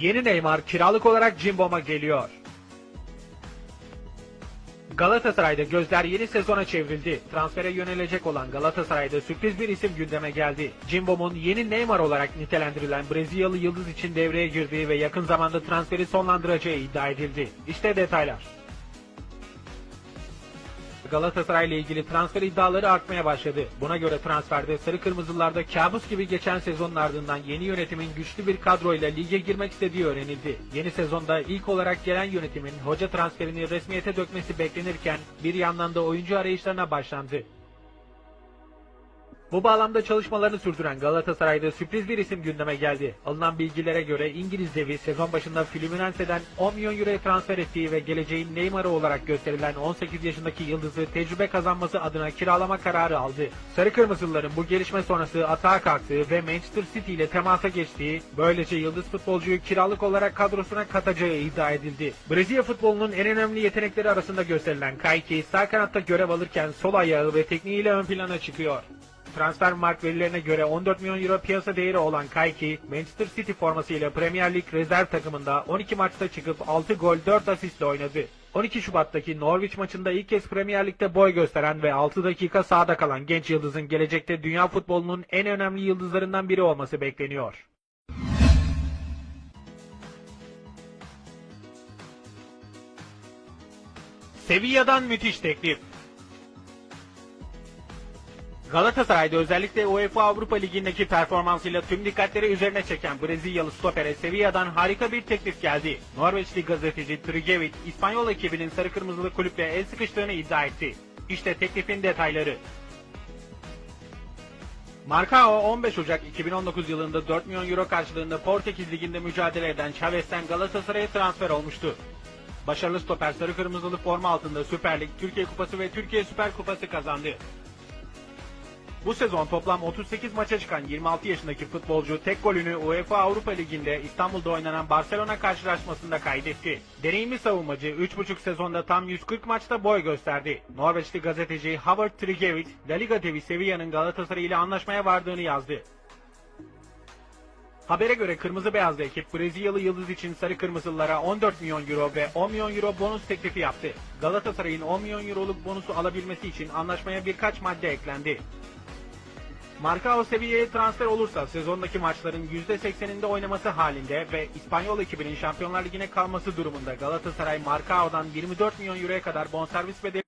Yeni Neymar kiralık olarak Cimbom'a geliyor. Galatasaray'da gözler yeni sezona çevrildi. Transfere yönelecek olan Galatasaray'da sürpriz bir isim gündeme geldi. Cimbom'un yeni Neymar olarak nitelendirilen Brezilyalı yıldız için devreye girdiği ve yakın zamanda transferi sonlandıracağı iddia edildi. İşte detaylar. Galatasaray ile ilgili transfer iddiaları artmaya başladı. Buna göre transferde sarı kırmızılarda kabus gibi geçen sezonun ardından yeni yönetimin güçlü bir kadroyla lige girmek istediği öğrenildi. Yeni sezonda ilk olarak gelen yönetimin hoca transferini resmiyete dökmesi beklenirken bir yandan da oyuncu arayışlarına başlandı. Bu bağlamda çalışmalarını sürdüren Galatasaray'da sürpriz bir isim gündeme geldi. Alınan bilgilere göre İngiliz devi sezon başında Fluminense'den 10 milyon euroya transfer ettiği ve geleceğin Neymar'ı olarak gösterilen 18 yaşındaki yıldızı tecrübe kazanması adına kiralama kararı aldı. Sarı Kırmızılıların bu gelişme sonrası atağa kalktığı ve Manchester City ile temasa geçtiği, böylece yıldız futbolcuyu kiralık olarak kadrosuna katacağı iddia edildi. Brezilya futbolunun en önemli yetenekleri arasında gösterilen Kayki sağ kanatta görev alırken sol ayağı ve tekniğiyle ön plana çıkıyor. Transfermarkt verilerine göre 14 milyon euro piyasa değeri olan Kayki, Manchester City formasıyla Premier Lig rezerv takımında 12 maçta çıkıp 6 gol 4 asistle oynadı. 12 Şubat'taki Norwich maçında ilk kez Premier Lig'de boy gösteren ve 6 dakika sahada kalan genç yıldızın gelecekte dünya futbolunun en önemli yıldızlarından biri olması bekleniyor. Sevilla'dan müthiş teklif. Galatasaray'da özellikle UEFA Avrupa Ligi'ndeki performansıyla tüm dikkatleri üzerine çeken Brezilyalı stopere Sevilla'dan harika bir teklif geldi. Norveçli gazeteci Trigevit, İspanyol ekibinin sarı kırmızılı kulüple el sıkıştığını iddia etti. İşte teklifin detayları. Marcao 15 Ocak 2019 yılında 4 milyon euro karşılığında Portekiz Ligi'nde mücadele eden Chavez'ten Galatasaray'a transfer olmuştu. Başarılı stoper sarı kırmızılı forma altında Süper Lig, Türkiye Kupası ve Türkiye Süper Kupası kazandı. Bu sezon toplam 38 maça çıkan 26 yaşındaki futbolcu tek golünü UEFA Avrupa Ligi'nde İstanbul'da oynanan Barcelona karşılaşmasında kaydetti. Deneyimli savunmacı 3,5 sezonda tam 140 maçta boy gösterdi. Norveçli gazeteci Howard Trigevit, La Liga devi Sevilla'nın Galatasaray ile anlaşmaya vardığını yazdı. Habere göre Kırmızı Beyazlı ekip Brezilyalı yıldız için Sarı Kırmızılılara 14 milyon euro ve 10 milyon euro bonus teklifi yaptı. Galatasaray'ın 10 milyon euroluk bonusu alabilmesi için anlaşmaya birkaç madde eklendi. Marcao Sevilla'ya transfer olursa sezondaki maçların %80'inde oynaması halinde ve İspanyol ekibinin Şampiyonlar Ligi'ne kalması durumunda Galatasaray Marcao'dan 24 milyon euroya kadar bonservis bedeli